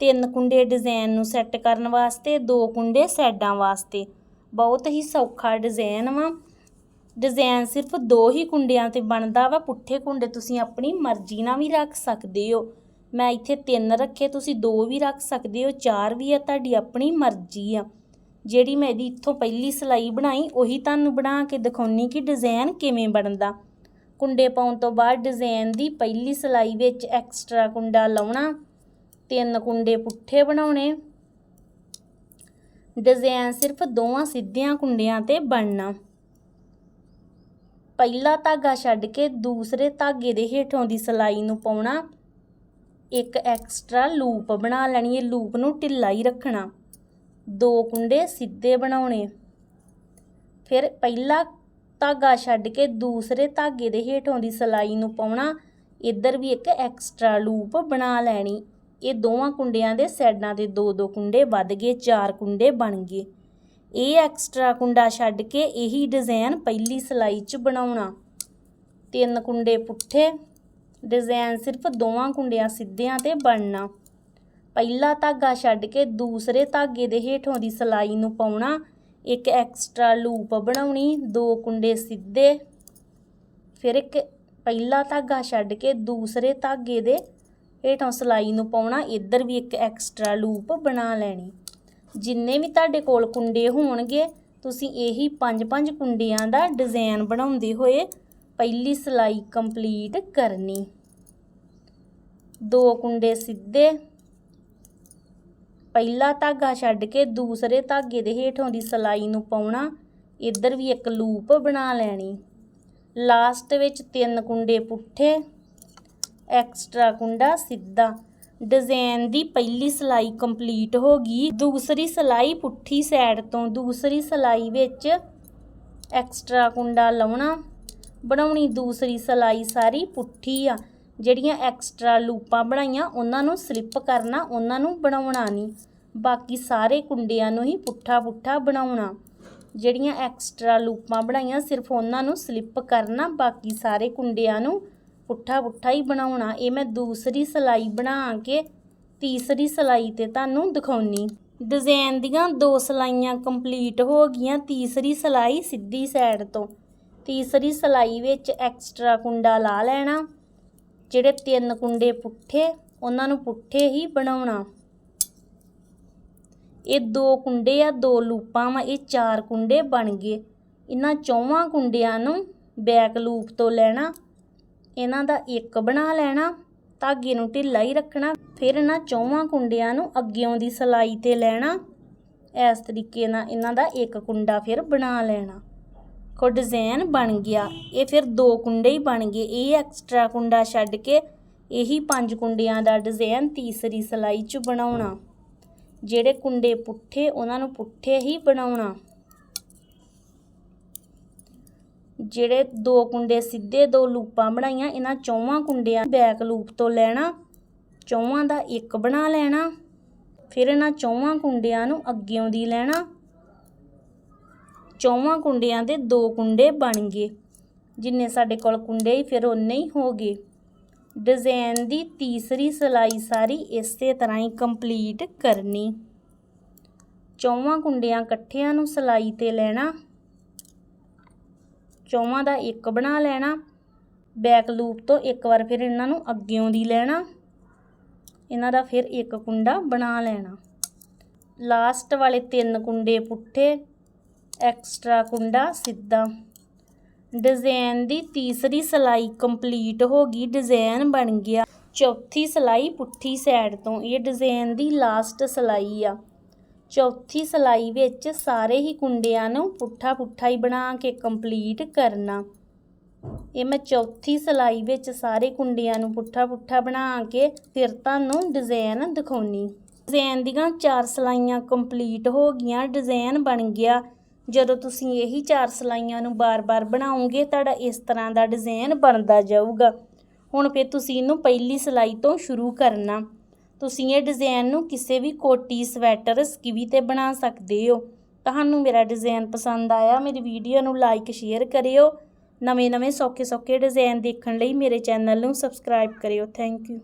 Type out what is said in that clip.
ਤਿੰਨ ਕੁੰਡੇ ਡਿਜ਼ਾਈਨ ਨੂੰ ਸੈੱਟ ਕਰਨ ਵਾਸਤੇ, ਦੋ ਕੁੰਡੇ ਸਾਈਡਾਂ ਵਾਸਤੇ। ਬਹੁਤ ਹੀ ਸੌਖਾ ਡਿਜ਼ਾਈਨ ਵਾ। ਡਿਜ਼ਾਈਨ ਸਿਰਫ ਦੋ ਹੀ ਕੁੰਡਿਆਂ ਤੇ ਬਣਦਾ ਵਾ। ਪੁੱਠੇ ਕੁੰਡੇ ਤੁਸੀਂ ਆਪਣੀ ਮਰਜ਼ੀ ਨਾਲ ਵੀ ਰੱਖ ਸਕਦੇ ਹੋ। ਮੈਂ ਇੱਥੇ ਤਿੰਨ ਰੱਖੇ, ਤੁਸੀਂ ਦੋ ਵੀ ਰੱਖ ਸਕਦੇ ਹੋ। ਚਾਰ ਵੀ ਆ, ਤੁਹਾਡੀ ਆਪਣੀ ਮਰਜ਼ੀ ਆ। ਜਿਹੜੀ ਮੈਂ ਇਹਦੀ ਇੱਥੋਂ ਪਹਿਲੀ ਸਲਾਈ ਬਣਾਈ, ਉਹੀ ਤੁਹਾਨੂੰ ਬਣਾ ਕੇ ਦਿਖਾਉਣੀ ਕਿ ਡਿਜ਼ਾਈਨ ਕਿਵੇਂ ਬਣਦਾ। ਕੁੰਡੇ ਪਾਉਣ ਤੋਂ ਬਾਅਦ ਡਿਜ਼ਾਈਨ ਦੀ ਪਹਿਲੀ ਸਲਾਈ ਵਿੱਚ ਐਕਸਟਰਾ ਕੁੰਡਾ ਲਾਉਣਾ। ਤਿੰਨ ਕੁੰਡੇ ਪੁੱਠੇ ਬਣਾਉਣੇ। ਡਿਜ਼ਾਈਨ ਸਿਰਫ ਦੋਵਾਂ ਸਿੱਧਿਆਂ ਕੁੰਡਿਆਂ ਤੇ ਬਣਨਾ। ਪਹਿਲਾ ਧਾਗਾ ਛੱਡ ਕੇ ਦੂਸਰੇ ਧਾਗੇ ਦੇ ਹੇਠੋਂ ਦੀ ਸਲਾਈ ਨੂੰ ਪਾਉਣਾ। ਇੱਕ ਐਕਸਟਰਾ ਲੂਪ ਬਣਾ ਲੈਣੀ ਹੈ ਲੂਪ ਨੂੰ ਢਿੱਲਾ ਹੀ ਰੱਖਣਾ। ਦੋ ਕੁੰਡੇ ਸਿੱਧੇ ਬਣਾਉਣੇ। ਫਿਰ ਪਹਿਲਾ ਧਾਗਾ ਛੱਡ ਕੇ ਦੂਸਰੇ ਧਾਗੇ ਦੇ ਹੇਠੋਂ ਦੀ ਸਲਾਈ ਨੂੰ ਪਾਉਣਾ। ਇੱਧਰ ਵੀ ਇੱਕ ਐਕਸਟਰਾ ਲੂਪ ਬਣਾ ਲੈਣੀ। ਇਹ ਦੋਵਾਂ ਕੁੰਡਿਆਂ ਦੇ ਸਾਈਡਾਂ ਦੇ ਦੋ ਦੋ ਕੁੰਡੇ ਵੱਧ ਗਏ, ਚਾਰ ਕੁੰਡੇ ਬਣ ਗਏ। ਇਹ ਐਕਸਟਰਾ ਕੁੰਡਾ ਛੱਡ ਕੇ ਇਹੀ ਡਿਜ਼ਾਈਨ ਪਹਿਲੀ ਸਲਾਈ 'ਚ ਬਣਾਉਣਾ। ਤਿੰਨ ਕੁੰਡੇ ਪੁੱਠੇ ਡਿਜ਼ਾਈਨ ਸਿਰਫ ਦੋਵਾਂ ਕੁੰਡਿਆਂ ਸਿੱਧਿਆਂ ਤੇ ਬਣਨਾ। ਪਹਿਲਾ ਧਾਗਾ ਛੱਡ ਕੇ ਦੂਸਰੇ ਧਾਗੇ ਦੇ ਹੇਠੋਂ ਦੀ ਸਲਾਈ ਨੂੰ ਪਾਉਣਾ, ਇੱਕ ਐਕਸਟਰਾ ਲੂਪ ਬਣਾਉਣੀ, ਦੋ ਕੁੰਡੇ ਸਿੱਧੇ। ਫਿਰ ਇੱਕ ਪਹਿਲਾ ਧਾਗਾ ਛੱਡ ਕੇ ਦੂਸਰੇ ਧਾਗੇ ਦੇ ਹੇਠੋਂ ਸਲਾਈ ਨੂੰ ਪਾਉਣਾ, ਇੱਧਰ ਵੀ ਇੱਕ ਐਕਸਟਰਾ ਲੂਪ ਬਣਾ ਲੈਣੀ। ਜਿੰਨੇ ਵੀ ਤੁਹਾਡੇ ਕੋਲ ਕੁੰਡੇ ਹੋਣਗੇ, ਤੁਸੀਂ ਇਹੀ ਪੰਜ ਪੰਜ ਕੁੰਡਿਆਂ ਦਾ ਡਿਜ਼ਾਈਨ ਬਣਾਉਂਦੇ ਹੋਏ ਪਹਿਲੀ ਸਲਾਈ ਕੰਪਲੀਟ ਕਰਨੀ। ਦੋ ਕੁੰਡੇ ਸਿੱਧੇ। ਪਹਿਲਾ ਧਾਗਾ ਛੱਡ ਕੇ ਦੂਸਰੇ ਧਾਗੇ ਦੇ ਹੇਠੋਂ ਦੀ ਸਲਾਈ ਨੂੰ ਪਾਉਣਾ, ਇੱਧਰ ਵੀ ਇੱਕ ਲੂਪ ਬਣਾ ਲੈਣੀ। ਲਾਸਟ ਵਿੱਚ ਤਿੰਨ ਕੁੰਡੇ ਪੁੱਠੇ। ਐਕਸਟਰਾ ਕੁੰਡਾ ਸਿੱਧਾ। ਡਿਜ਼ਾਈਨ ਦੀ ਪਹਿਲੀ ਸਲਾਈ ਕੰਪਲੀਟ ਹੋ ਗਈ। ਦੂਸਰੀ ਸਲਾਈ ਪੁੱਠੀ ਸਾਈਡ ਤੋਂ, ਦੂਸਰੀ ਸਲਾਈ ਵਿੱਚ ਐਕਸਟਰਾ ਕੁੰਡਾ ਲਾਉਣਾ। ਬਣਾਉਣੀ ਦੂਸਰੀ ਸਲਾਈ ਸਾਰੀ ਪੁੱਠੀ ਆ। ਜਿਹੜੀਆਂ ਐਕਸਟਰਾ ਲੂਪਾਂ ਬਣਾਈਆਂ, ਉਹਨਾਂ ਨੂੰ ਸਲਿੱਪ ਕਰਨਾ, ਉਹਨਾਂ ਨੂੰ ਬਣਾਉਣਾ ਨਹੀਂ। ਬਾਕੀ ਸਾਰੇ ਕੁੰਡਿਆਂ ਨੂੰ ਹੀ ਪੁੱਠਾ ਪੁੱਠਾ ਬਣਾਉਣਾ। ਜਿਹੜੀਆਂ ਐਕਸਟਰਾ ਲੂਪਾਂ ਬਣਾਈਆਂ, ਸਿਰਫ ਉਹਨਾਂ ਨੂੰ ਸਲਿੱਪ ਕਰਨਾ, ਬਾਕੀ ਸਾਰੇ ਕੁੰਡਿਆਂ ਨੂੰ ਪੁੱਠਾ ਪੁੱਠਾ ਹੀ ਬਣਾਉਣਾ। ਇਹ ਮੈਂ ਦੂਸਰੀ ਸਲਾਈ ਬਣਾ ਕੇ ਤੀਸਰੀ ਸਲਾਈ ਤੇ ਤੁਹਾਨੂੰ ਦਿਖਾਉਣੀ। ਡਿਜ਼ਾਈਨ ਦੀਆਂ ਦੋ ਸਲਾਈਆਂ ਕੰਪਲੀਟ ਹੋ ਗਈਆਂ। ਤੀਸਰੀ ਸਲਾਈ ਸਿੱਧੀ ਸਾਈਡ ਤੋਂ। ਤੀਸਰੀ ਸਲਾਈ ਵਿੱਚ ਐਕਸਟਰਾ ਕੁੰਡਾ ਲਾ ਲੈਣਾ। ਜਿਹੜੇ ਤਿੰਨ ਕੁੰਡੇ ਪੁੱਠੇ, ਉਹਨਾਂ ਨੂੰ ਪੁੱਠੇ ਹੀ ਬਣਾਉਣਾ। ਇਹ ਦੋ ਕੁੰਡੇ ਆ, ਦੋ ਲੂਪਾਂ ਵਾ। ਇਹ ਚਾਰ ਕੁੰਡੇ ਬਣ ਗਏ। ਇਹਨਾਂ ਚੌਵਾਂ ਕੁੰਡਿਆਂ ਨੂੰ ਬੈਕ ਲੂਪ ਤੋਂ ਲੈਣਾ। ਇਹਨਾਂ ਦਾ ਇੱਕ ਬਣਾ ਲੈਣਾ, ਧਾਗੇ ਨੂੰ ਢਿੱਲਾ ਹੀ ਰੱਖਣਾ, ਫਿਰ ਇਹਨਾਂ ਚੌਵਾਂ ਕੁੰਡਿਆਂ ਨੂੰ ਅੱਗਿਓਂ ਦੀ ਸਲਾਈ ਤੇ ਲੈਣਾ। ਇਸ ਤਰੀਕੇ ਨਾਲ ਇਹਨਾਂ ਦਾ ਇੱਕ ਕੁੰਡਾ ਫਿਰ ਬਣਾ ਲੈਣਾ। ਕੋ ਡਿਜ਼ਾਈਨ ਬਣ ਗਿਆ। ਇਹ ਫਿਰ ਦੋ ਕੁੰਡੇ ਹੀ ਬਣ ਗਏ। ਇਹ ਐਕਸਟਰਾ ਕੁੰਡਾ ਛੱਡ ਕੇ ਇਹੀ ਪੰਜ ਕੁੰਡਿਆਂ ਦਾ ਡਿਜ਼ਾਈਨ ਤੀਸਰੀ ਸਲਾਈ 'ਚ ਬਣਾਉਣਾ। ਜਿਹੜੇ ਕੁੰਡੇ ਪੁੱਠੇ, ਉਹਨਾਂ ਨੂੰ ਪੁੱਠੇ ਹੀ ਬਣਾਉਣਾ। ਜਿਹੜੇ ਦੋ ਕੁੰਡੇ ਸਿੱਧੇ ਦੋ ਲੂਪਾਂ ਬਣਾਈਆਂ, ਇਹਨਾਂ ਚੌਵਾਂ ਕੁੰਡਿਆਂ ਬੈਕ ਲੂਪ ਤੋਂ ਲੈਣਾ, ਚੌਵਾਂ ਦਾ ਇੱਕ ਬਣਾ ਲੈਣਾ, ਫਿਰ ਇਹਨਾਂ ਚੌਵਾਂ ਕੁੰਡਿਆਂ ਨੂੰ ਅੱਗਿਓਂ ਦੀ ਲੈਣਾ। ਚੌਵਾਂ ਕੁੰਡਿਆਂ ਦੇ ਦੋ ਕੁੰਡੇ ਬਣ ਗਏ, ਜਿੰਨੇ ਸਾਡੇ ਕੋਲ ਕੁੰਡੇ ਹੀ, ਫਿਰ ਉਨੇ ਹੀ ਹੋ ਗਏ। ਡਿਜ਼ਾਈਨ ਦੀ ਤੀਸਰੀ ਸਲਾਈ ਸਾਰੀ ਇਸੇ ਤਰ੍ਹਾਂ ਹੀ ਕੰਪਲੀਟ ਕਰਨੀ। ਚੌਵਾਂ ਕੁੰਡਿਆਂ ਇਕੱਠਿਆਂ ਨੂੰ ਸਲਾਈ ਤੇ ਲੈਣਾ ਚੌਵਾਂ ਦਾ ਇੱਕ ਬਣਾ ਲੈਣਾ ਬੈਕ ਲੂਪ ਤੋਂ ਇੱਕ ਵਾਰ ਫਿਰ ਇਹਨਾਂ ਨੂੰ ਅੱਗਿਓਂ ਦੀ ਲੈਣਾ, ਇਹਨਾਂ ਦਾ ਫਿਰ ਇੱਕ ਕੁੰਡਾ ਬਣਾ ਲੈਣਾ। ਲਾਸਟ ਵਾਲੇ ਤਿੰਨ ਕੁੰਡੇ ਪੁੱਠੇ ਐਕਸਟਰਾ ਕੁੰਡਾ ਸਿੱਧਾ। ਡਿਜ਼ਾਈਨ ਦੀ ਤੀਸਰੀ ਸਲਾਈ ਕੰਪਲੀਟ ਹੋ ਗਈ ਡਿਜ਼ਾਈਨ ਬਣ ਗਿਆ। ਚੌਥੀ ਸਲਾਈ ਪੁੱਠੀ ਸਾਈਡ ਤੋਂ, ਇਹ ਡਿਜ਼ਾਈਨ ਦੀ ਲਾਸਟ ਸਲਾਈ ਆ। ਚੌਥੀ ਸਲਾਈ ਵਿੱਚ ਸਾਰੇ ਹੀ ਕੁੰਡਿਆਂ ਨੂੰ ਪੁੱਠਾ ਪੁੱਠਾ ਹੀ ਬਣਾ ਕੇ ਕੰਪਲੀਟ ਕਰਨਾ। ਇਹ ਮੈਂ ਚੌਥੀ ਸਲਾਈ ਵਿੱਚ ਸਾਰੇ ਕੁੰਡਿਆਂ ਨੂੰ ਪੁੱਠਾ ਪੁੱਠਾ ਬਣਾ ਕੇ ਫਿਰ ਤੁਹਾਨੂੰ ਡਿਜ਼ਾਈਨ ਦਿਖਾਉਣੀ। ਡਿਜ਼ਾਈਨ ਦੀਆਂ ਚਾਰ ਸਲਾਈਆਂ ਕੰਪਲੀਟ ਹੋ ਗਈਆਂ ਡਿਜ਼ਾਈਨ ਬਣ ਗਿਆ। ਜਦੋਂ ਤੁਸੀਂ ਇਹੀ ਚਾਰ ਸਲਾਈਆਂ ਨੂੰ ਬਾਰ-ਬਾਰ ਬਣਾਉਂਗੇ ਤੁਹਾਡਾ ਇਸ ਤਰ੍ਹਾਂ ਦਾ ਡਿਜ਼ਾਈਨ ਬਣਦਾ ਜਾਊਗਾ। ਹੁਣ ਫਿਰ ਤੁਸੀਂ ਇਹਨੂੰ ਪਹਿਲੀ ਸਲਾਈ ਤੋਂ ਸ਼ੁਰੂ ਕਰਨਾ। ਤੁਸੀਂ ਇਹ ਡਿਜ਼ਾਈਨ ਨੂੰ ਕਿਸੇ ਵੀ ਕੋਟੀ, ਸਵੈਟਰ, ਸਕਿਵੀ ਤੇ ਬਣਾ ਸਕਦੇ ਹੋ। ਤੁਹਾਨੂੰ ਮੇਰਾ ਡਿਜ਼ਾਈਨ ਪਸੰਦ ਆਇਆ, ਮੇਰੀ ਵੀਡੀਓ ਨੂੰ ਲਾਈਕ ਸ਼ੇਅਰ ਕਰਿਓ। ਨਵੇਂ-ਨਵੇਂ ਸੌਖੇ-ਸੌਖੇ ਡਿਜ਼ਾਈਨ ਦੇਖਣ ਲਈ ਮੇਰੇ ਚੈਨਲ ਨੂੰ ਸਬਸਕ੍ਰਾਈਬ ਕਰਿਓ। Thank you